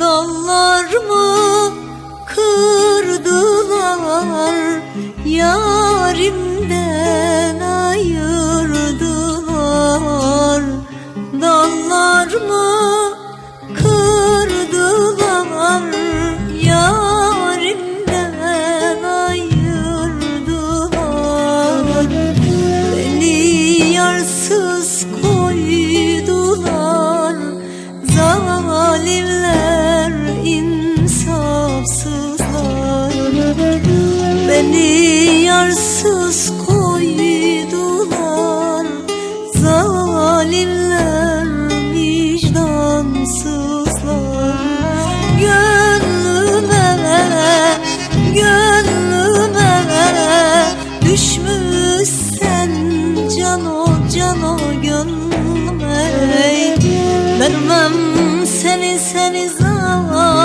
Dallarımı kırdılar Yarimden ayırdılar? Dallarımı kırdılar Yarimden ayırdılar? Beni yarsız koydular Zalimler Beni yarsız koydular. Zalimler vicdansızlar. Gönlüme, gönlüme Düşmüşsen cano cano gönlüme. Vermem seni seni zalimlere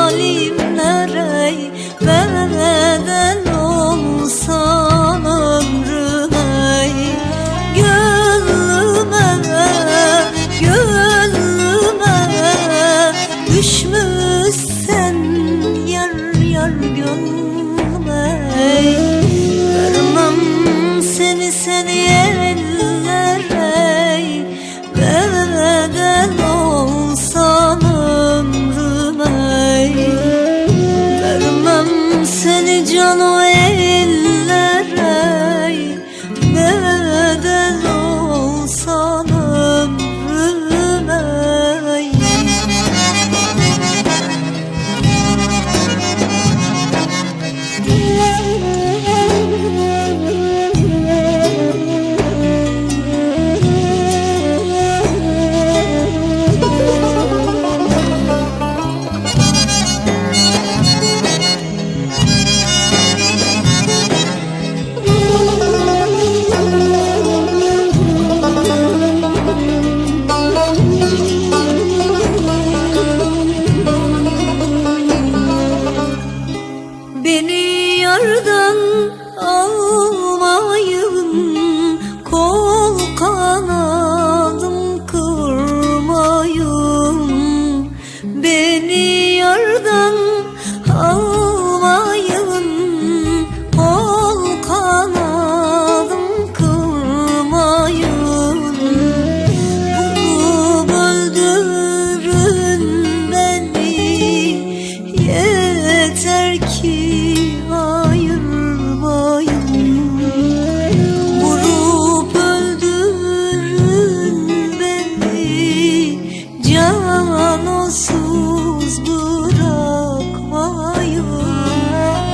Canosuz bırakmayın.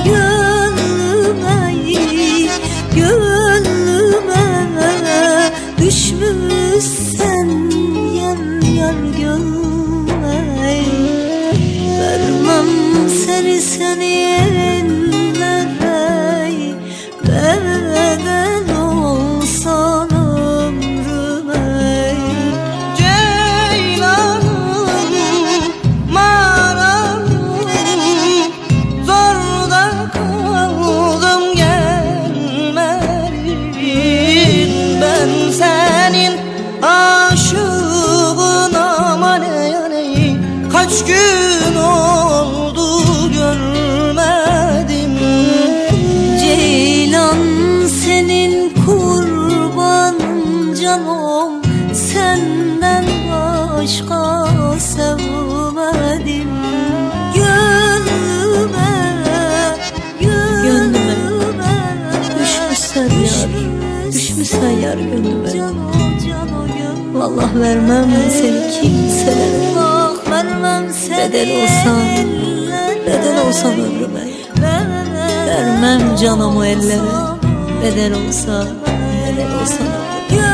Gönlüme, gönlüme Düşmüşsen yar yar gönlüme. Vermem seni seni Kaç gün oldu görmedim. Ceylan senin kurbanın canım Senden başka sevmedim. Gönlüme, gönlüme. Düşmüşsen yar, düşmüşsen yar gönlüme. Vallahi vermem seni kimselere vermem seni Bedel olsan, bedel olsan ömrüme? Vermem canımı ellere Bedel olsa, bedel olsan ömrüme